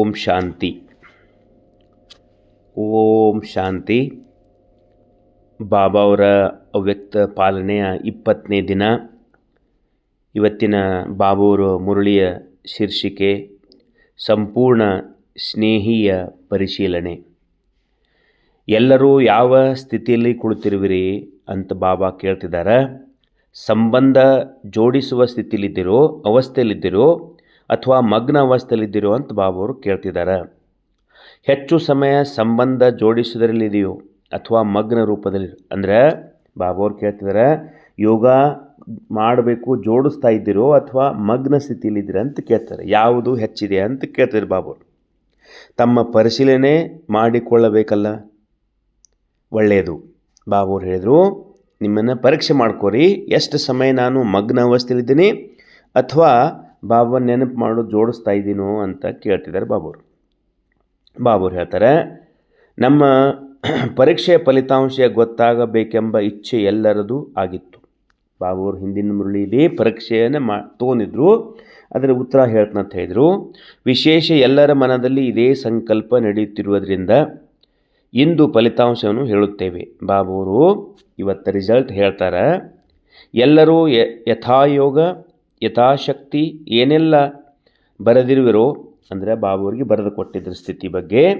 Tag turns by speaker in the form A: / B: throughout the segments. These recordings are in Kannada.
A: ಓಂ ಶಾಂತಿ. ಓಂ ಶಾಂತಿ. ಬಾಬಾ ಅವರ ಅವ್ಯಕ್ತ ಪಾಲನೆಯ ಇಪ್ಪತ್ತನೇ ದಿನ. ಇವತ್ತಿನ ಬಾಬಾವರ ಮುರಳಿಯ ಶೀರ್ಷಿಕೆ, ಸಂಪೂರ್ಣ ಸ್ನೇಹಿಯ ಪರಿಶೀಲನೆ. ಎಲ್ಲರೂ ಯಾವ ಸ್ಥಿತಿಯಲ್ಲಿ ಕುಳಿತಿರುವಿರಿ ಅಂತ ಬಾಬಾ ಕೇಳ್ತಿದ್ದಾರೆ ಸಂಬಂಧ ಜೋಡಿಸುವ ಸ್ಥಿತಿಯಲ್ಲಿದ್ದಿರೋ, ಅವಸ್ಥೆಯಲ್ಲಿದ್ದೀರೋ ಅಥವಾ ಮಗ್ನ ಅವಸ್ಥೆಯಲ್ಲಿದ್ದೀರೋ ಅಂತ ಅವರು ಕೇಳ್ತಿದ್ದಾರೆ. ಹೆಚ್ಚು ಸಮಯ ಸಂಬಂಧ ಜೋಡಿಸೋದ್ರಲ್ಲಿದೆಯೋ ಅಥವಾ ಮಗ್ನ ರೂಪದಲ್ಲಿ, ಅಂದರೆ ಬಾಬವ್ರು ಕೇಳ್ತಿದ್ದಾರೆ, ಯೋಗ ಮಾಡಬೇಕು, ಜೋಡಿಸ್ತಾ ಇದ್ದೀರೋ ಅಥವಾ ಮಗ್ನ ಸ್ಥಿತಿಯಲ್ಲಿದ್ದೀರ ಅಂತ ಕೇಳ್ತಾರೆ. ಯಾವುದು ಹೆಚ್ಚಿದೆ ಅಂತ ಕೇಳ್ತಾರೆ ಬಾಬು ತಮ್ಮ ಪರಿಶೀಲನೆ ಮಾಡಿಕೊಳ್ಳಬೇಕಲ್ಲ? ಒಳ್ಳೆಯದು, ಬಾಬವ್ರು ಹೇಳಿದರು. ನಿಮ್ಮನ್ನು ಪರೀಕ್ಷೆ ಮಾಡ್ಕೋರಿ. ಎಷ್ಟು ಸಮಯ ನಾನು ಮಗ್ನ ಅವಸ್ಥೆಯಲ್ಲಿದ್ದೀನಿ ಅಥವಾ ಬಾಬಾ ನೆನಪು ಮಾಡು, ಜೋಡಿಸ್ತಾ ಇದ್ದೀನೋ ಅಂತ ಕೇಳ್ತಿದ್ದಾರೆ ಬಾಬುರು. ಬಾಬುರು ಹೇಳ್ತಾರೆ, ನಮ್ಮ ಪರೀಕ್ಷೆಯ ಫಲಿತಾಂಶ ಗೊತ್ತಾಗಬೇಕೆಂಬ ಇಚ್ಛೆ ಎಲ್ಲರದು ಆಗಿತ್ತು. ಬಾಬುವರು ಹಿಂದಿನ ಮುರಳಿಯಲ್ಲಿ ಪರೀಕ್ಷೆಯನ್ನು ಮಾ, ತೊಗೊಂಡಿದ್ರು. ಅದರ ಉತ್ತರ ಹೇಳ್ತಂತ ಹೇಳಿದರು. ವಿಶೇಷ ಎಲ್ಲರ ಮನದಲ್ಲಿ ಇದೇ ಸಂಕಲ್ಪ ನಡೆಯುತ್ತಿರುವುದರಿಂದ ಇಂದು ಫಲಿತಾಂಶವನ್ನು ಹೇಳುತ್ತೇವೆ. ಬಾಬುವರು ಇವತ್ತು ರಿಸಲ್ಟ್ ಹೇಳ್ತಾರೆ, ಎಲ್ಲರೂ ಯಥಾಯೋಗ ಯಥಾಶಕ್ತಿ ಏನೆಲ್ಲ ಬರೆದಿರುವಿರೋ, ಅಂದರೆ ಬಾಬುವರಿಗೆ ಬರೆದು ಕೊಟ್ಟಿದ್ದ ಸ್ಥಿತಿ ಬಗ್ಗೆ,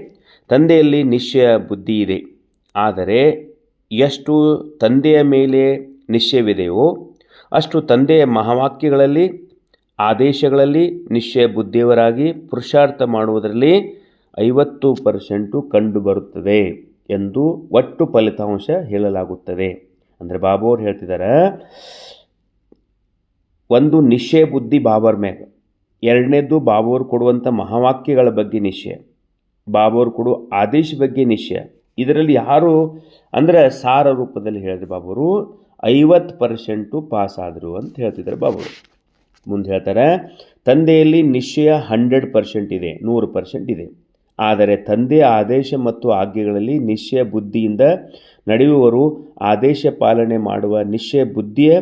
A: ತಂದೆಯಲ್ಲಿ ನಿಶ್ಚಯ ಬುದ್ಧಿ ಇದೆ. ಆದರೆ, ಎಷ್ಟು ತಂದೆಯ ಮೇಲೆ ನಿಶ್ಚಯವಿದೆಯೋ, ಅಷ್ಟು ತಂದೆಯ ಮಹಾವಾಕ್ಯಗಳಲ್ಲಿ, ಆದೇಶಗಳಲ್ಲಿ ನಿಶ್ಚಯ ಬುದ್ಧಿಯವರಾಗಿ ಪುರುಷಾರ್ಥ ಮಾಡುವುದರಲ್ಲಿ ಐವತ್ತು ಪರ್ಸೆಂಟು ಕಂಡುಬರುತ್ತದೆ ಎಂದು ಒಟ್ಟು ಫಲಿತಾಂಶ ಹೇಳಲಾಗುತ್ತದೆ. ಅಂದರೆ ಬಾಬು ಅವರು ಹೇಳ್ತಿದ್ದಾರೆ ಒಂದು ನಿಶ್ಚಯ ಬುದ್ಧಿ ಬಾಬರ್ ಮ್ಯಾಗ. ಎರಡನೇದು ಬಾಬೋರು ಕೊಡುವಂಥ ಮಹಾವಾಕ್ಯಗಳ ಬಗ್ಗೆ ನಿಶ್ಚಯ. ಬಾಬೋರು ಕೊಡುವ ಆದೇಶ ಬಗ್ಗೆ ನಿಶ್ಚಯ. ಇದರಲ್ಲಿ ಯಾರು ಅಂದರೆ ಸಾರ ರೂಪದಲ್ಲಿ ಹೇಳಿದ್ರು ಬಾಬರು, ಐವತ್ತು ಪರ್ಸೆಂಟು ಪಾಸ್ ಆದರು ಅಂತ ಹೇಳ್ತಿದ್ದಾರೆ ಬಾಬರು. ಮುಂದೆ ಹೇಳ್ತಾರೆ, ತಂದೆಯಲ್ಲಿ ನಿಶ್ಚಯ ಹಂಡ್ರೆಡ್ ಪರ್ಸೆಂಟ್ ಇದೆ, ನೂರು ಪರ್ಸೆಂಟ್ ಇದೆ. ಆದರೆ ತಂದೆಯ ಆದೇಶ ಮತ್ತು ಆಜ್ಞೆಗಳಲ್ಲಿ ನಿಶ್ಚಯ ಬುದ್ಧಿಯಿಂದ ನಡೆಯುವವರು ಆದೇಶ ಪಾಲನೆ ಮಾಡುವ ನಿಶ್ಚಯ ಬುದ್ಧಿಯ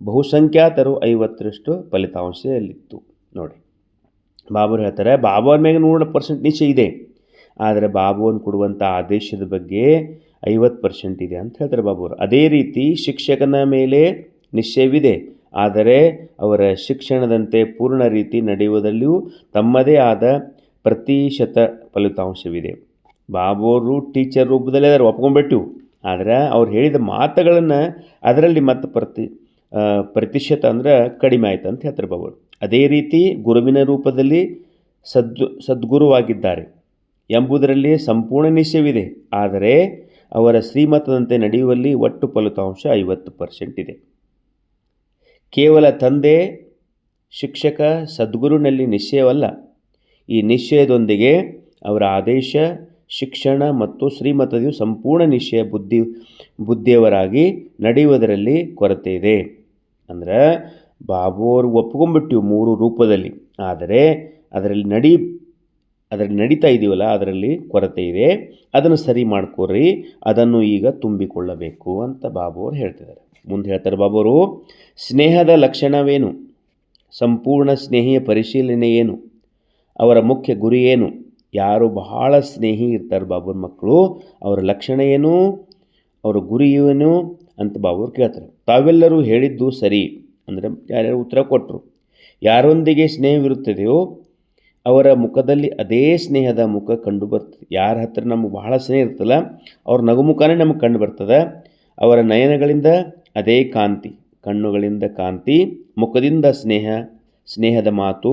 A: ಬಹುಸಂಖ್ಯಾತರು ಐವತ್ತರಷ್ಟು ಫಲಿತಾಂಶದಲ್ಲಿತ್ತು ನೋಡಿ. ಬಾಬರು ಹೇಳ್ತಾರೆ ಬಾಬರ್ ಮೇಲೆ ನೂರು ಪರ್ಸೆಂಟ್ ನಿಶ್ಚಯ ಇದೆ. ಆದರೆ ಬಾಬುವನ್ನು ಕೊಡುವಂಥ ಆದೇಶದ ಬಗ್ಗೆ ಐವತ್ತು ಪರ್ಸೆಂಟ್ ಇದೆ ಅಂತ ಹೇಳ್ತಾರೆ ಬಾಬುವರು ಅದೇ ರೀತಿ ಶಿಕ್ಷಕನ ಮೇಲೆ ನಿಶ್ಚಯವಿದೆ. ಆದರೆ ಅವರ ಶಿಕ್ಷಣದಂತೆ ಪೂರ್ಣ ರೀತಿ ನಡೆಯುವುದರಲ್ಲಿಯೂ ತಮ್ಮದೇ ಆದ ಪ್ರತಿಶತ ಫಲಿತಾಂಶವಿದೆ. ಬಾಬುವರು ಟೀಚರ್ ರೂಪದಲ್ಲಿ ಅದರ ಒಪ್ಕೊಂಡ್ಬಿಟ್ಟು. ಆದರೆ ಅವ್ರು ಹೇಳಿದ ಮಾತುಗಳನ್ನು ಅದರಲ್ಲಿ ಮತ್ತೆ ಪ್ರತಿ ಪ್ರತಿಶತ ಅಂದ್ರೆ ಕಡಿಮೆ ಆಯ್ತು ಅಂತ ಹೇಳ್ತಿರ್ಬೋದು. ಅದೇ ರೀತಿ ಗುರುವಿನ ರೂಪದಲ್ಲಿ ಸದ್ ಸದ್ಗುರುವಾಗಿದ್ದಾರೆ ಎಂಬುದರಲ್ಲಿ ಸಂಪೂರ್ಣ ನಿಶ್ಚಯವಿದೆ ಆದರೆ ಅವರ ಶ್ರೀಮತದಂತೆ ನಡೆಯುವಲ್ಲಿ ಒಟ್ಟು ಫಲಿತಾಂಶ ಐವತ್ತು ಪರ್ಸೆಂಟ್ ಇದೆ. ಕೇವಲ ತಂದೆ, ಶಿಕ್ಷಕ, ಸದ್ಗುರುನಲ್ಲಿ ನಿಶ್ಚಯವಲ್ಲ ಈ ನಿಶ್ಚಯದೊಂದಿಗೆ ಅವರ ಆದೇಶ, ಶಿಕ್ಷಣ ಮತ್ತು ಶ್ರೀಮತದ ಸಂಪೂರ್ಣ ನಿಶ್ಚಯ ಬುದ್ಧಿ, ಬುದ್ಧಿಯವರಾಗಿ ನಡೆಯುವುದರಲ್ಲಿ ಕೊರತೆ ಇದೆ. ಅಂದ್ರೆ ಬಾಬುವರು ಒಪ್ಕೊಂಡ್ಬಿಟ್ಟಿವು ಮೂರು ರೂಪದಲ್ಲಿ. ಆದರೆ ಅದರಲ್ಲಿ ನಡಿ, ಅದರಲ್ಲಿ ನಡೀತಾ ಇದೀವಲ್ಲ, ಅದರಲ್ಲಿ ಕೊರತೆ ಇದೆ. ಅದನ್ನು ಸರಿ ಮಾಡ್ಕೊರಿ, ಅದನ್ನು ಈಗ ತುಂಬಿಕೊಳ್ಳಬೇಕು ಅಂತ ಬಾಬುವರು ಹೇಳ್ತಿದ್ದಾರೆ. ಮುಂದೆ ಹೇಳ್ತಾರೆ ಬಾಬುವರು ಸ್ನೇಹದ ಲಕ್ಷಣವೇನು? ಸಂಪೂರ್ಣ ಸ್ನೇಹಿಯ ಪರಿಶೀಲನೆ ಏನು? ಅವರ ಮುಖ್ಯ ಗುರಿ ಏನು? ಯಾರು ಬಹಳ ಸ್ನೇಹಿ ಇರ್ತಾರೆ ಬಾಬುರ ಮಕ್ಕಳು, ಅವರ ಲಕ್ಷಣ ಏನು? ಅವರ ಗುರಿ ಏನು? ಅಂತ ಬಾಬುರು ಕೇಳ್ತಾರೆ. ತಾವೆಲ್ಲರೂ ಹೇಳಿದ್ದು ಸರಿ ಅಂದರೆ ಯಾರ್ಯಾರು ಉತ್ತರ ಕೊಟ್ಟರು. ಯಾರೊಂದಿಗೆ ಸ್ನೇಹವಿರುತ್ತದೆಯೋ ಅವರ ಮುಖದಲ್ಲಿ ಅದೇ ಸ್ನೇಹದ ಮುಖ ಕಂಡು ಬರ್ತದೆ. ಯಾರ ಹತ್ರ ನಮಗೆ ಬಹಳ ಸ್ನೇಹ ಇರ್ತಲ್ಲ ಅವ್ರ ನಗುಮುಖನೇ ನಮಗೆ ಕಂಡು ಬರ್ತದೆ. ಅವರ ನಯನಗಳಿಂದ ಅದೇ ಕಾಂತಿ, ಕಣ್ಣುಗಳಿಂದ ಕಾಂತಿ, ಮುಖದಿಂದ ಸ್ನೇಹ, ಸ್ನೇಹದ ಮಾತು,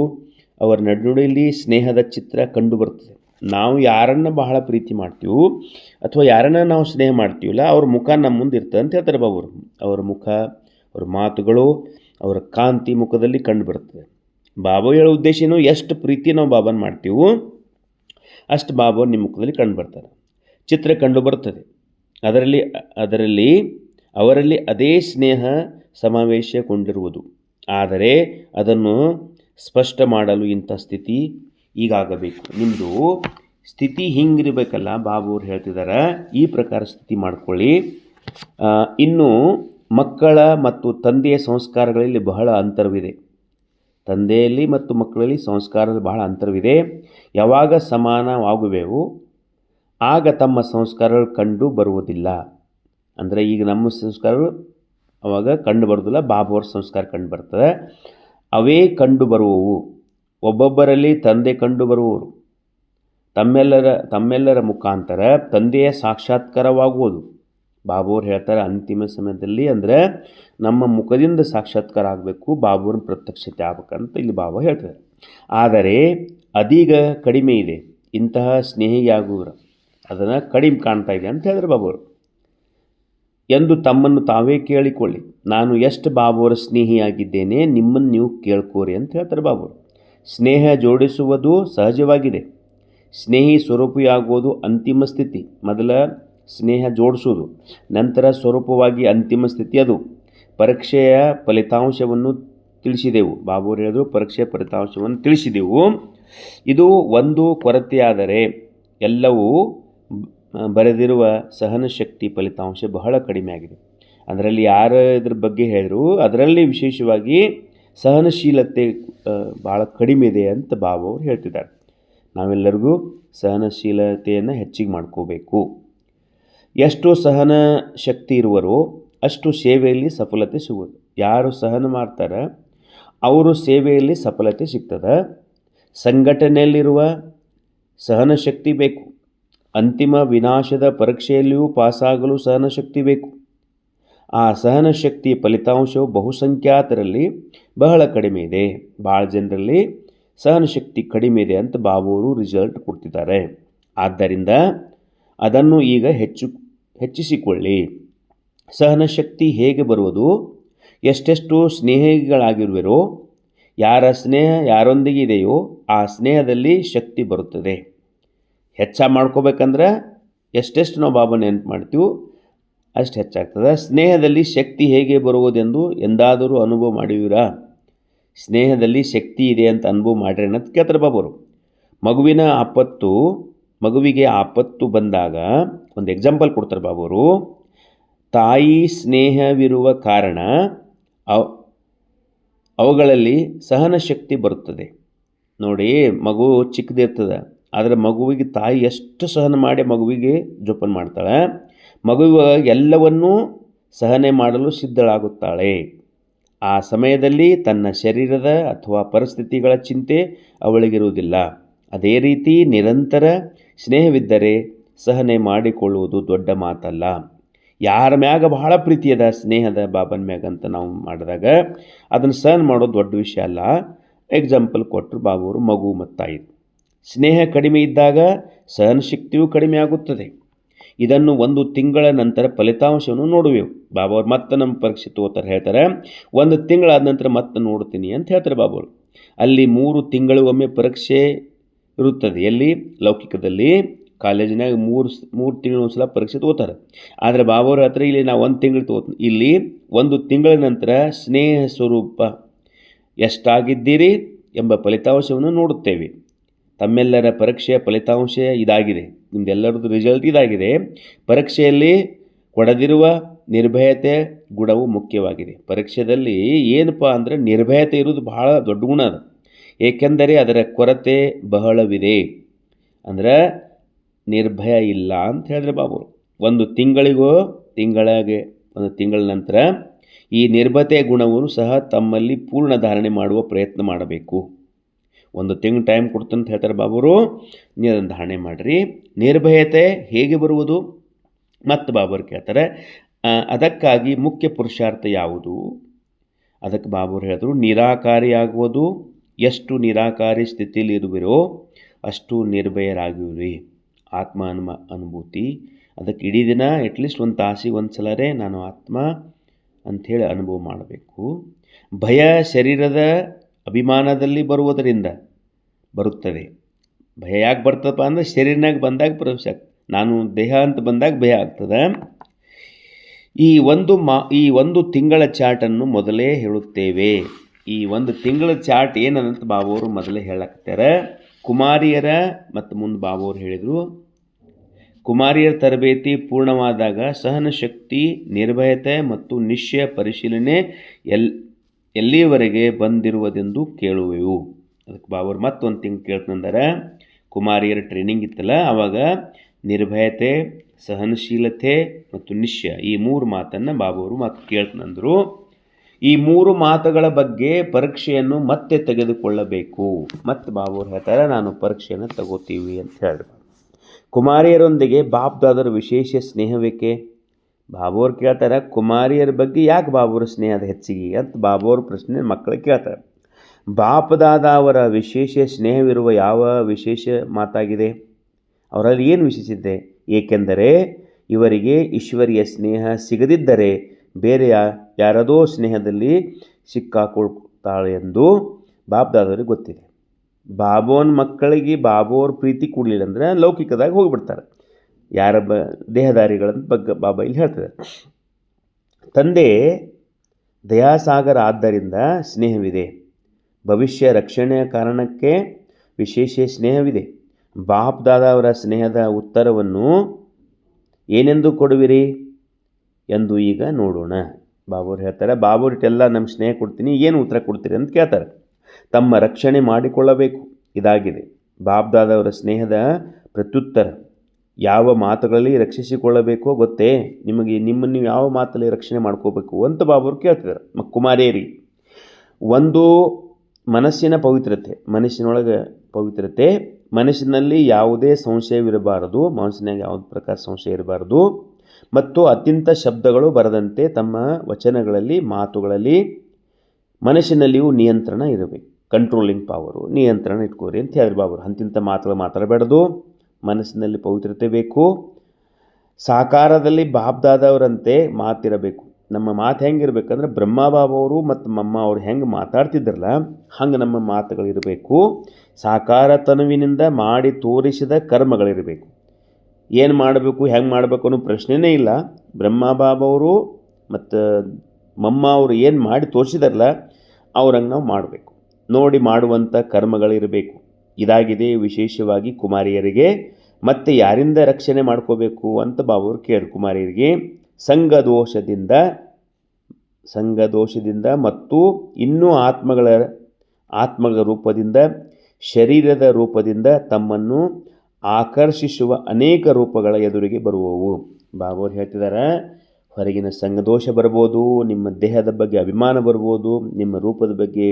A: ಅವರ ನಡುನುಡಿಯಲ್ಲಿ ಸ್ನೇಹದ ಚಿತ್ರ ಕಂಡು ಬರ್ತದೆ. ನಾವು ಯಾರನ್ನು ಬಹಳ ಪ್ರೀತಿ ಮಾಡ್ತೀವೋ ಅಥವಾ ಯಾರನ್ನ ನಾವು ಸ್ನೇಹ ಮಾಡ್ತೀವಲ್ಲ, ಅವ್ರ ಮುಖ ನಮ್ಮ ಮುಂದೆ ಇರ್ತದೆ ಅಂತ ಹೇಳ್ತಾರೆ ಬಾಬು ಅವರ ಮುಖ, ಅವ್ರ ಮಾತುಗಳು, ಅವರ ಕಾಂತಿ ಮುಖದಲ್ಲಿ ಕಂಡು ಬರ್ತದೆ ಬಾಬು ಹೇಳೋ ಉದ್ದೇಶ ಏನು? ಎಷ್ಟು ಪ್ರೀತಿ ನಾವು ಬಾಬನ್ ಮಾಡ್ತೀವೋ ಅಷ್ಟು ಬಾಬು ನಿಮ್ಮ ಮುಖದಲ್ಲಿ ಕಂಡು ಬರ್ತಾರೆ. ಚಿತ್ರ ಕಂಡು ಬರ್ತದೆ ಅದರಲ್ಲಿ ಅದರಲ್ಲಿ, ಅವರಲ್ಲಿ ಅದೇ ಸ್ನೇಹ ಸಮಾವೇಶಗೊಂಡಿರುವುದು. ಆದರೆ ಅದನ್ನು ಸ್ಪಷ್ಟ ಮಾಡಲು ಇಂಥ ಸ್ಥಿತಿ ಈಗಾಗಬೇಕು. ನಿಮ್ಮದು ಸ್ಥಿತಿ ಹಿಂಗಿರಬೇಕಲ್ಲ ಬಾಬು ಅವ್ರು ಹೇಳ್ತಿದ್ದಾರೆ ಈ ಪ್ರಕಾರ ಸ್ಥಿತಿ ಮಾಡ್ಕೊಳ್ಳಿ. ಇನ್ನು ಮಕ್ಕಳ ಮತ್ತು ತಂದೆಯ ಸಂಸ್ಕಾರಗಳಲ್ಲಿ ಬಹಳ ಅಂತರವಿದೆ. ತಂದೆಯಲ್ಲಿ ಮತ್ತು ಮಕ್ಕಳಲ್ಲಿ ಸಂಸ್ಕಾರದಲ್ಲಿ ಬಹಳ ಅಂತರವಿದೆ. ಯಾವಾಗ ಸಮಾನವಾಗುವೆವು, ಆಗ ತಮ್ಮ ಸಂಸ್ಕಾರಗಳು ಕಂಡು ಬರುವುದಿಲ್ಲ. ಅಂದರೆ ಈಗ ನಮ್ಮ ಸಂಸ್ಕಾರಗಳು ಅವಾಗ ಕಂಡು ಬರೋದಿಲ್ಲ ಬಾಬುವ್ರ ಸಂಸ್ಕಾರ ಕಂಡು ಬರ್ತದೆ. ಅವೇ ಕಂಡು ಬರುವವು. ಒಬ್ಬೊಬ್ಬರಲ್ಲಿ ತಂದೆ ಕಂಡು ಬರುವವರು ತಮ್ಮೆಲ್ಲರ ತಮ್ಮೆಲ್ಲರ ಮುಖಾಂತರ ತಂದೆಯ ಸಾಕ್ಷಾತ್ಕಾರವಾಗುವುದು. ಬಾಬೂರು ಹೇಳ್ತಾರೆ ಅಂತಿಮ ಸಮಯದಲ್ಲಿ ಅಂದರೆ ನಮ್ಮ ಮುಖದಿಂದ ಸಾಕ್ಷಾತ್ಕಾರ ಆಗಬೇಕು ಬಾಬುವ್ರನ್ನ ಪ್ರತ್ಯಕ್ಷತೆ ಆಗ್ಬೇಕಂತ ಇಲ್ಲಿ ಬಾಬಾ ಹೇಳ್ತಾರೆ. ಆದರೆ ಅದೀಗ ಕಡಿಮೆ ಇದೆ, ಇಂತಹ ಸ್ನೇಹಿಯಾಗುವರು ಅದನ್ನು ಕಡಿಮೆ ಕಾಣ್ತಾ ಇದೆ ಅಂತ ಹೇಳಿದ್ರು ಬಾಬೂರು. ಎಂದು ತಮ್ಮನ್ನು ತಾವೇ ಕೇಳಿಕೊಳ್ಳಿ, ನಾನು ಎಷ್ಟು ಬಾಬುವರ ಸ್ನೇಹಿಯಾಗಿದ್ದೇನೆ, ನಿಮ್ಮನ್ನು ನೀವು ಕೇಳ್ಕೋರಿ ಅಂತ ಹೇಳ್ತಾರೆ ಬಾಬುವರು ಸ್ನೇಹ ಜೋಡಿಸುವುದು ಸಹಜವಾಗಿದೆ. ಸ್ನೇಹಿ ಸ್ವರೂಪಿಯಾಗುವುದು ಅಂತಿಮ ಸ್ಥಿತಿ. ಮೊದಲ ಸ್ನೇಹ ಜೋಡಿಸುವುದು, ನಂತರ ಸ್ವರೂಪವಾಗಿ ಅಂತಿಮ ಸ್ಥಿತಿ ಅದು. ಪರೀಕ್ಷೆಯ ಫಲಿತಾಂಶವನ್ನು ತಿಳಿಸಿದೆವು. ಬಾಬುರು ಹೇಳಿದ್ರು, ಪರೀಕ್ಷೆಯ ಫಲಿತಾಂಶವನ್ನು ತಿಳಿಸಿದೆವು. ಇದು ಒಂದು ಕೊರತೆಯಾದರೆ ಎಲ್ಲವೂ ಬರೆದಿರುವ ಸಹನ ಶಕ್ತಿ ಫಲಿತಾಂಶ ಬಹಳ ಕಡಿಮೆ ಆಗಿದೆ ಅದರಲ್ಲಿ ಯಾರು ಇದ್ರ ಬಗ್ಗೆ ಹೇಳಿದ್ರು, ಅದರಲ್ಲಿ ವಿಶೇಷವಾಗಿ ಸಹನಶೀಲತೆ ಭಾಳ ಕಡಿಮೆ ಇದೆ ಅಂತ ಬಾಬು ಅವರು ಹೇಳ್ತಿದ್ದಾರೆ. ನಾವೆಲ್ಲರಿಗೂ ಸಹನಶೀಲತೆಯನ್ನು ಹೆಚ್ಚಿಗೆ ಮಾಡ್ಕೋಬೇಕು. ಎಷ್ಟು ಸಹನ ಶಕ್ತಿ ಇರುವರೋ ಅಷ್ಟು ಸೇವೆಯಲ್ಲಿ ಸಫಲತೆ ಸಿಗುವುದು. ಯಾರು ಸಹನ ಮಾಡ್ತಾರೆ, ಅವರು ಸೇವೆಯಲ್ಲಿ ಸಫಲತೆ ಸಿಗ್ತದೆ. ಸಂಘಟನೆಯಲ್ಲಿರುವ ಸಹನ ಶಕ್ತಿ ಬೇಕು. ಅಂತಿಮ ವಿನಾಶದ ಪರೀಕ್ಷೆಯಲ್ಲಿಯೂ ಪಾಸಾಗಲು ಸಹನ ಶಕ್ತಿ ಬೇಕು. ಆ ಸಹನ ಶಕ್ತಿಯ ಫಲಿತಾಂಶವು ಬಹುಸಂಖ್ಯಾತರಲ್ಲಿ ಬಹಳ ಕಡಿಮೆ ಇದೆ. ಭಾಳ ಜನರಲ್ಲಿ ಸಹನ ಶಕ್ತಿ ಕಡಿಮೆ ಇದೆ ಅಂತ ಬಾಬುವರು ರಿಸಲ್ಟ್ ಕೊಡ್ತಿದ್ದಾರೆ. ಆದ್ದರಿಂದ ಅದನ್ನು ಈಗ ಹೆಚ್ಚು, ಹೆಚ್ಚಿಸಿಕೊಳ್ಳಿ. ಸಹನ ಶಕ್ತಿ ಹೇಗೆ ಬರುವುದು? ಎಷ್ಟೆಷ್ಟು ಸ್ನೇಹಿಗಳಾಗಿರುವರೋ, ಯಾರ ಸ್ನೇಹ ಯಾರೊಂದಿಗೆ ಇದೆಯೋ ಆ ಸ್ನೇಹದಲ್ಲಿ ಶಕ್ತಿ ಬರುತ್ತದೆ. ಹೆಚ್ಚ ಮಾಡ್ಕೋಬೇಕಂದ್ರೆ ಎಷ್ಟೆಷ್ಟು ನಾವು ಬಾಬಾ ನೆನಪು ಮಾಡ್ತೀವೋ ಅಷ್ಟು ಹೆಚ್ಚಾಗ್ತದೆ. ಸ್ನೇಹದಲ್ಲಿ ಶಕ್ತಿ ಹೇಗೆ ಬರುವುದೆಂದು ಎಂದಾದರೂ ಅನುಭವ ಮಾಡಿವಿರಾ? ಸ್ನೇಹದಲ್ಲಿ ಶಕ್ತಿ ಇದೆ ಅಂತ ಅನುಭವ ಮಾಡ್ರಿ ಅನ್ನೋದು ಕೇಳ್ತಾರೆ ಬಾಬರು. ಮಗುವಿನ ಆಪತ್ತು, ಮಗುವಿಗೆ ಆಪತ್ತು ಬಂದಾಗ ಒಂದು ಎಕ್ಸಾಂಪಲ್ ಕೊಡ್ತಾರೆ ಬಾಬರು. ತಾಯಿ ಸ್ನೇಹವಿರುವ ಕಾರಣ ಅವ ಅವುಗಳಲ್ಲಿ ಸಹನ ಶಕ್ತಿ ಬರುತ್ತದೆ. ನೋಡಿ, ಮಗು ಚಿಕ್ಕದಿರ್ತದೆ, ಆದರೆ ಮಗುವಿಗೆ ತಾಯಿ ಎಷ್ಟು ಸಹನ ಮಾಡಿ ಮಗುವಿಗೆ ಜೋಪಾನ ಮಾಡ್ತಾಳೆ? ಮಗುವ ಎಲ್ಲವನ್ನೂ ಸಹನೆ ಮಾಡಲು ಸಿದ್ಧಳಾಗುತ್ತಾಳೆ. ಆ ಸಮಯದಲ್ಲಿ ತನ್ನ ಶರೀರದ ಅಥವಾ ಪರಿಸ್ಥಿತಿಗಳ ಚಿಂತೆ ಅವಳಿಗಿರುವುದಿಲ್ಲ. ಅದೇ ರೀತಿ ನಿರಂತರ ಸ್ನೇಹವಿದ್ದರೆ ಸಹನೆ ಮಾಡಿಕೊಳ್ಳುವುದು ದೊಡ್ಡ ಮಾತಲ್ಲ. ಯಾರ ಮ್ಯಾಗ ಬಹಳ ಪ್ರೀತಿಯದ ಸ್ನೇಹದ ಬಾಬನ್ ಮ್ಯಾಗ ಅಂತ ನಾವು ಮಾಡಿದಾಗ ಅದನ್ನು ಸಹನ ಮಾಡೋದು ದೊಡ್ಡ ವಿಷಯ ಅಲ್ಲ. ಎಕ್ಸಾಂಪಲ್ ಕೊಟ್ಟರು ಬಾಬು ಅವರು ಮಗು ಮತ್ತು ಸ್ನೇಹ ಕಡಿಮೆ ಇದ್ದಾಗ ಸಹನ ಶಕ್ತಿಯೂ ಕಡಿಮೆ ಆಗುತ್ತದೆ. ಇದನ್ನು ಒಂದು ತಿಂಗಳ ನಂತರ ಫಲಿತಾಂಶವನ್ನು ನೋಡುವೆವು. ಬಾಬಾವ್ರು ಮತ್ತೆ ನಮ್ಮ ಪರೀಕ್ಷೆ ತೋತಾರೆ ಹೇಳ್ತಾರೆ, ಒಂದು ತಿಂಗಳಾದ ನಂತರ ಮತ್ತೆ ನೋಡ್ತೀನಿ ಅಂತ ಹೇಳ್ತಾರೆ ಬಾಬಾವ್ರು ಅಲ್ಲಿ ಮೂರು ತಿಂಗಳಿಗೊಮ್ಮೆ ಪರೀಕ್ಷೆ ಇರುತ್ತದೆ. ಎಲ್ಲಿ? ಲೌಕಿಕದಲ್ಲಿ. ಕಾಲೇಜಿನಾಗ ಮೂರು ಮೂರು ತಿಂಗಳು ಒಂದು ಸಲ ಪರೀಕ್ಷೆ ತಗೋತಾರೆ. ಆದರೆ ಬಾಬಾವ್ರ ಹತ್ರ ಇಲ್ಲಿ ನಾವು ಒಂದು ತಿಂಗಳು ತಗೋತೀನಿ. ಇಲ್ಲಿ ಒಂದು ತಿಂಗಳ ನಂತರ ಸ್ನೇಹ ಸ್ವರೂಪ ಎಷ್ಟಾಗಿದ್ದೀರಿ ಎಂಬ ಫಲಿತಾಂಶವನ್ನು ನೋಡುತ್ತೇವೆ. ತಮ್ಮೆಲ್ಲರ ಪರೀಕ್ಷೆಯ ಫಲಿತಾಂಶ ಇದಾಗಿದೆ. ನಿಮ್ದೆಲ್ಲರದ್ದು ರಿಸಲ್ಟ್ ಇದಾಗಿದೆ. ಪರೀಕ್ಷೆಯಲ್ಲಿ ಕೊಡದಿರುವ ನಿರ್ಭಯತೆ ಗುಣವು ಮುಖ್ಯವಾಗಿದೆ. ಪರೀಕ್ಷೆಯಲ್ಲಿ ಏನಪ್ಪ ಅಂದರೆ ನಿರ್ಭಯತೆ ಇರುವುದು ಬಹಳ ದೊಡ್ಡ ಗುಣ ಅದು. ಏಕೆಂದರೆ ಅದರ ಕೊರತೆ ಬಹಳವಿದೆ. ಅಂದ್ರೆ ನಿರ್ಭಯ ಇಲ್ಲ ಅಂತ ಹೇಳಿದ್ರೆ ಬಾಬು ಒಂದು ತಿಂಗಳಿಗೋ ತಿಂಗಳಿಗೆ, ಒಂದು ತಿಂಗಳ ನಂತರ ಈ ನಿರ್ಭತೆ ಗುಣವನ್ನು ಸಹ ತಮ್ಮಲ್ಲಿ ಪೂರ್ಣ ಧಾರಣೆ ಮಾಡುವ ಪ್ರಯತ್ನ ಮಾಡಬೇಕು. ಒಂದು ತಿಂಗಳು ಟೈಮ್ ಕೊಡ್ತಂತ ಹೇಳ್ತಾರೆ ಬಾಬರು. ನೀವು ಅದನ್ನು ಧಾರಣೆ ಮಾಡಿರಿ. ನಿರ್ಭಯತೆ ಹೇಗೆ ಬರುವುದು? ಮತ್ತು ಬಾಬರು ಕೇಳ್ತಾರೆ ಅದಕ್ಕಾಗಿ ಮುಖ್ಯ ಪುರುಷಾರ್ಥ ಯಾವುದು? ಅದಕ್ಕೆ ಬಾಬರು ಹೇಳಿದ್ರು, ನಿರಾಕಾರಿಯಾಗುವುದು. ಎಷ್ಟು ನಿರಾಕಾರಿ ಸ್ಥಿತಿಯಲ್ಲಿ ಇರುವಿರೋ ಅಷ್ಟು ನಿರ್ಭಯರಾಗುವಿರಿ. ಆತ್ಮ ಅನ್ಮ, ಅನುಭೂತಿ. ಅದಕ್ಕೆ ಇಡೀ ದಿನ ಅಟ್ಲೀಸ್ಟ್ ಒಂದು ತಾಸಿಗೆ ಒಂದು ಸಲರೇ ನಾನು ಆತ್ಮ ಅಂಥೇಳಿ ಅನುಭವ ಮಾಡಬೇಕು. ಭಯ ಶರೀರದ ಅಭಿಮಾನದಲ್ಲಿ ಬರುವುದರಿಂದ ಬರುತ್ತದೆ. ಭಯ ಯಾಕೆ ಬರ್ತದಪ್ಪ ಅಂದರೆ ಶರೀರನಾಗ ಬಂದಾಗ ಪ್ರವೇಶ ನಾನು ದೇಹ ಅಂತ ಬಂದಾಗ ಭಯ ಆಗ್ತದೆ. ಈ ಒಂದು ಮಾ, ಈ ಒಂದು ತಿಂಗಳ ಚಾಟನ್ನು ಮೊದಲೇ ಹೇಳುತ್ತೇವೆ. ಈ ಒಂದು ತಿಂಗಳ ಚಾಟ್ ಏನಂತ ಬಾಬವರು ಮೊದಲೇ ಹೇಳಕ್ತಾರೆ ಕುಮಾರಿಯರ ಮತ್ತು ಮುಂದೆ ಬಾಬೋರು ಹೇಳಿದರು. ಕುಮಾರಿಯರ ತರಬೇತಿ ಪೂರ್ಣವಾದಾಗ ಸಹನ ಶಕ್ತಿ ನಿರ್ಭಯತೆ ಮತ್ತು ನಿಶ್ಚಯ ಪರಿಶೀಲನೆ ಎಲ್ ಎಲ್ಲಿಯವರೆಗೆ ಬಂದಿರುವುದೆಂದು ಕೇಳುವೆವು. ಅದಕ್ಕೆ ಬಾಬರ್ ಮತ್ತೊಂದು ತಿಂಗ್ ಕೇಳ್ತಂದರೆ, ಕುಮಾರಿಯರ ಟ್ರೈನಿಂಗ್ ಇತ್ತಲ್ಲ ಆವಾಗ ನಿರ್ಭಯತೆ, ಸಹನಶೀಲತೆ ಮತ್ತು ನಿಶ್ಚಯ ಈ ಮೂರು ಮಾತನ್ನು ಬಾಬವರು ಮತ್ತೆ ಕೇಳ್ತಂದರು. ಈ ಮೂರು ಮಾತುಗಳ ಬಗ್ಗೆ ಪರೀಕ್ಷೆಯನ್ನು ಮತ್ತೆ ತೆಗೆದುಕೊಳ್ಳಬೇಕು. ಮತ್ತು ಬಾಬುರು ಹೇಳ್ತಾರೆ, ನಾನು ಪರೀಕ್ಷೆಯನ್ನು ತಗೋತೀವಿ ಅಂತ ಹೇಳಿದ್ರು ಕುಮಾರಿಯರೊಂದಿಗೆ ಬಾಬ್ದಾದರ ವಿಶೇಷ ಸ್ನೇಹವೇಕೆ? ಬಾಬುವ್ರು ಕೇಳ್ತಾರೆ, ಕುಮಾರಿಯರ ಬಗ್ಗೆ ಯಾಕೆ ಬಾಬುರ ಅದು ಹೆಚ್ಚಿಗೆ? ಅಂತ ಬಾಬೋರ ಪ್ರಶ್ನೆ ಮಕ್ಕಳು ಕೇಳ್ತಾರೆ. ಬಾಪದಾದ ಅವರ ವಿಶೇಷ ಸ್ನೇಹವಿರುವ ಯಾವ ವಿಶೇಷ ಮಾತಾಗಿದೆ? ಅವರಲ್ಲಿ ಏನು ವಿಶೇಷತೆ? ಏಕೆಂದರೆ ಇವರಿಗೆ ಈಶ್ವರಿಯ ಸ್ನೇಹ ಸಿಗದಿದ್ದರೆ ಬೇರೆ ಯಾರದೋ ಸ್ನೇಹದಲ್ಲಿ ಸಿಕ್ಕಾಕೊಳ್ತಾಳೆ ಎಂದು ಬಾಬ್ದಾದವ್ರಿಗೆ ಗೊತ್ತಿದೆ. ಬಾಬೋನ್ ಮಕ್ಕಳಿಗೆ ಬಾಬೋರ್ ಪ್ರೀತಿ ಕೊಡಲಿಲ್ಲ ಅಂದರೆ ಲೌಕಿಕದಾಗ ಹೋಗಿಬಿಡ್ತಾರೆ. ಯಾರ ಬ ದೇಹದಾರಿಗಳಂತ ಬಗ್ಗೆ ಬಾಬಾ ಇಲ್ಲಿ ಹೇಳ್ತಾರೆ ತಂದೆ ದಯಾಸಾಗರ ಆದ್ದರಿಂದ ಸ್ನೇಹವಿದೆ. ಭವಿಷ್ಯ ರಕ್ಷಣೆಯ ಕಾರಣಕ್ಕೆ ವಿಶೇಷ ಸ್ನೇಹವಿದೆ. ಬಾಪ್ ದಾದಾವರ ಸ್ನೇಹದ ಉತ್ತರವನ್ನು ಏನೆಂದು ಕೊಡುವಿರಿ? ಎಂದು ಈಗ ನೋಡೋಣ. ಬಾಬುರು ಹೇಳ್ತಾರೆ ಬಾಬುರಿಟ್ಟೆಲ್ಲ ನಮ್ಮ ಸ್ನೇಹ ಕೊಡ್ತೀನಿ, ಏನು ಉತ್ತರ ಕೊಡ್ತೀರಿ? ಅಂತ ಕೇಳ್ತಾರೆ. ತಮ್ಮ ರಕ್ಷಣೆ ಮಾಡಿಕೊಳ್ಳಬೇಕು. ಇದಾಗಿದೆ. ಬಾಬ್ದಾದವರ ಸ್ನೇಹದ ಪ್ರತ್ಯುತ್ತರ. ಯಾವ ಮಾತುಗಳಲ್ಲಿ ರಕ್ಷಿಸಿಕೊಳ್ಳಬೇಕೋ ಗೊತ್ತೇ? ನಿಮಗೆ ನಿಮ್ಮನ್ನು ನೀವು ಯಾವ ಮಾತಲ್ಲಿ ರಕ್ಷಣೆ ಮಾಡ್ಕೋಬೇಕು ಅಂತ ಬಾಬರು ಕೇಳ್ತಿದ್ದಾರೆ ಮ, ಕುಮಾರೇರಿ, ಒಂದು ಮನಸ್ಸಿನ ಪವಿತ್ರತೆ, ಮನಸ್ಸಿನೊಳಗೆ ಪವಿತ್ರತೆ, ಮನಸ್ಸಿನಲ್ಲಿ ಯಾವುದೇ ಸಂಶಯವಿರಬಾರದು, ಮನಸ್ಸಿನಾಗ ಯಾವುದೇ ಪ್ರಕಾರ ಸಂಶಯ ಇರಬಾರದು, ಮತ್ತು ಅತ್ಯಂತ ಶಬ್ದಗಳು ಬರದಂತೆ ತಮ್ಮ ವಚನಗಳಲ್ಲಿ, ಮಾತುಗಳಲ್ಲಿ ಮನಸ್ಸಿನಲ್ಲಿಯೂ ನಿಯಂತ್ರಣ ಇರಬೇಕು. ಕಂಟ್ರೋಲಿಂಗ್ ಪವರು ನಿಯಂತ್ರಣ ಇಟ್ಕೋರಿ ಅಂತ ಹೇಳಿದ್ರು ಬಾಬರು. ಅಂತಿಂಥ ಮಾತುಗಳು ಮಾತಾಡಬೇಡದು ಮನಸ್ಸಿನಲ್ಲಿ ಪವಿತ್ರತೆ ಬೇಕು, ಸಾಕಾರದಲ್ಲಿ ಬಾಬ್ದಾದವರಂತೆ ಮಾತಿರಬೇಕು. ನಮ್ಮ ಮಾತು ಹೆಂಗಿರ್ಬೇಕಂದ್ರೆ ಅವರು ಮತ್ತು ಮಮ್ಮ ಅವರು ಹೆಂಗೆ ಮಾತಾಡ್ತಿದ್ರಲ್ಲ, ಹಂಗೆ ನಮ್ಮ ಮಾತುಗಳಿರಬೇಕು. ಸಾಕಾರ ತನುವಿನಿಂದ ಮಾಡಿ ತೋರಿಸಿದ ಕರ್ಮಗಳಿರಬೇಕು. ಏನು ಮಾಡಬೇಕು, ಹೆಂಗೆ ಮಾಡಬೇಕು ಅನ್ನೋ ಪ್ರಶ್ನೆನೇ ಇಲ್ಲ. ಬ್ರಹ್ಮಬಾಬವರು ಮತ್ತು ಮಮ್ಮ ಅವರು ಏನು ಮಾಡಿ ತೋರಿಸಿದಾರಲ್ಲ, ಅವ್ರಂಗೆ ನಾವು ಮಾಡಬೇಕು. ನೋಡಿ ಮಾಡುವಂಥ ಕರ್ಮಗಳಿರಬೇಕು. ಇದಾಗಿದೆ ವಿಶೇಷವಾಗಿ ಕುಮಾರಿಯರಿಗೆ. ಮತ್ತೆ ಯಾರಿಂದ ರಕ್ಷಣೆ ಮಾಡ್ಕೋಬೇಕು ಅಂತ ಬಾಬುರು ಕೇಳಿ ಕುಮಾರಿಯರಿಗೆ. ಸಂಘದೋಷದಿಂದ ಸಂಘದೋಷದಿಂದ ಮತ್ತು ಇನ್ನೂ ಆತ್ಮಗಳ ಆತ್ಮಗಳ ರೂಪದಿಂದ, ಶರೀರದ ರೂಪದಿಂದ ತಮ್ಮನ್ನು ಆಕರ್ಷಿಸುವ ಅನೇಕ ರೂಪಗಳ ಎದುರಿಗೆ ಬರುವವು. ಬಾಬುರು ಹೇಳ್ತಿದ್ದಾರೆ ಹೊರಗಿನ ಸಂಘದೋಷ ಬರ್ಬೋದು, ನಿಮ್ಮ ದೇಹದ ಬಗ್ಗೆ ಅಭಿಮಾನ ಬರ್ಬೋದು, ನಿಮ್ಮ ರೂಪದ ಬಗ್ಗೆ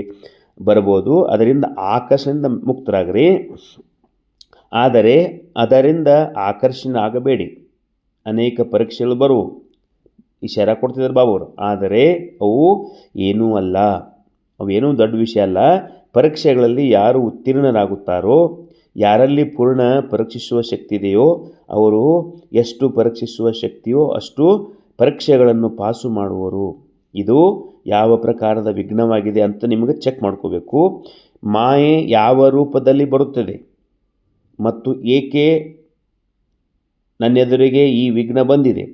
A: ಬರ್ಬೋದು. ಅದರಿಂದ ಆಕರ್ಷಣೆಯಿಂದ ಮುಕ್ತರಾಗ್ರಿ. ಆದರೆ ಅದರಿಂದ ಆಕರ್ಷಣೆ ಆಗಬೇಡಿ. ಅನೇಕ ಪರೀಕ್ಷೆಗಳು ಬರುವು. ಇಶಾರ ಕೊಡ್ತಿದ್ದಾರೆ ಬಾಬುರು ಆದರೆ ಅವು ಏನೂ ಅಲ್ಲ. ಅವೇನೂ ದೊಡ್ಡ ವಿಷಯ ಅಲ್ಲ. ಪರೀಕ್ಷೆಗಳಲ್ಲಿ ಯಾರು ಉತ್ತೀರ್ಣರಾಗುತ್ತಾರೋ, ಯಾರಲ್ಲಿ ಪೂರ್ಣ ಪರೀಕ್ಷಿಸುವ ಶಕ್ತಿ ಇದೆಯೋ, ಅವರು ಎಷ್ಟು ಪರೀಕ್ಷಿಸುವ ಶಕ್ತಿಯೋ ಅಷ್ಟು ಪರೀಕ್ಷೆಗಳನ್ನು ಪಾಸು ಮಾಡುವರು. ಇದು ಯಾವ ಪ್ರಕಾರದ ವಿಘ್ನವಾಗಿದೆ ಅಂತ ನಿಮಗೆ ಚೆಕ್ ಮಾಡ್ಕೋಬೇಕು. ಮಾಯೆ ಯಾವ ರೂಪದಲ್ಲಿ ಬರುತ್ತದೆ? ಮತ್ತು ಏಕೆ ನನ್ನೆದುರಿಗೆ ಈ ವಿಘ್ನ ಬಂದಿದೆ?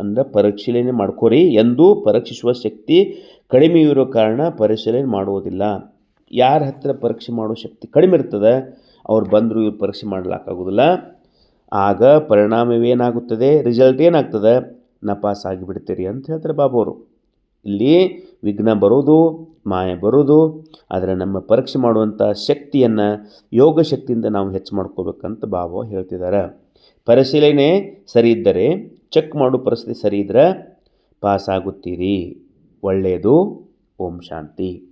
A: ಅಂದರೆ ಪರಿಶೀಲನೆ ಮಾಡ್ಕೋರಿ ಎಂದು ಪರೀಕ್ಷಿಸುವ ಶಕ್ತಿ ಕಡಿಮೆ ಇರೋ ಕಾರಣ ಪರಿಶೀಲನೆ ಮಾಡುವುದಿಲ್ಲ ಯಾರ ಹತ್ತಿರ ಪರೀಕ್ಷೆ ಮಾಡೋ ಶಕ್ತಿ ಕಡಿಮೆ ಇರ್ತದೆ, ಅವ್ರು ಬಂದರೂ ಇವ್ರು ಪರೀಕ್ಷೆ ಮಾಡಲಿಕ್ಕಾಗೋದಿಲ್ಲ ಆಗ ಪರಿಣಾಮವೇನಾಗುತ್ತದೆ? ರಿಸಲ್ಟ್ ಏನಾಗ್ತದೆ? ನಪಾಸ್ ಆಗಿಬಿಡ್ತೀರಿ ಅಂತ ಹೇಳ್ತಾರೆ ಬಾಬು ಅವರು. ಇಲ್ಲಿ ವಿಘ್ನ ಬರೋದು ಮಾಯ ಬರೋದು ಆದರೆ ನಮ್ಮ ಪರೀಕ್ಷೆ ಮಾಡುವಂಥ ಶಕ್ತಿಯನ್ನು, ಯೋಗ ಶಕ್ತಿಯಿಂದ ನಾವು ಹೆಚ್ಚು ಮಾಡ್ಕೋಬೇಕಂತ ಭಾವ ಹೇಳ್ತಿದ್ದಾರೆ. ಪರಿಶೀಲನೆ ಸರಿ ಇದ್ದರೆ, ಚೆಕ್ ಮಾಡೋ ಪರಿಸ್ಥಿತಿ ಸರಿ ಇದ್ದರೆ ಪಾಸ್ ಆಗುತ್ತೀರಿ ಒಳ್ಳೆಯದು. ಓಂ ಶಾಂತಿ.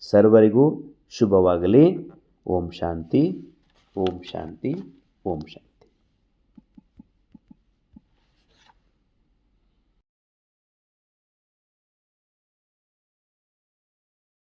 A: ಸರ್ವರಿಗೂ ಶುಭವಾಗಲಿ. ಓಂ ಶಾಂತಿ. ಓಂ ಶಾಂತಿ. ಓಂ ಶಾಂತಿ.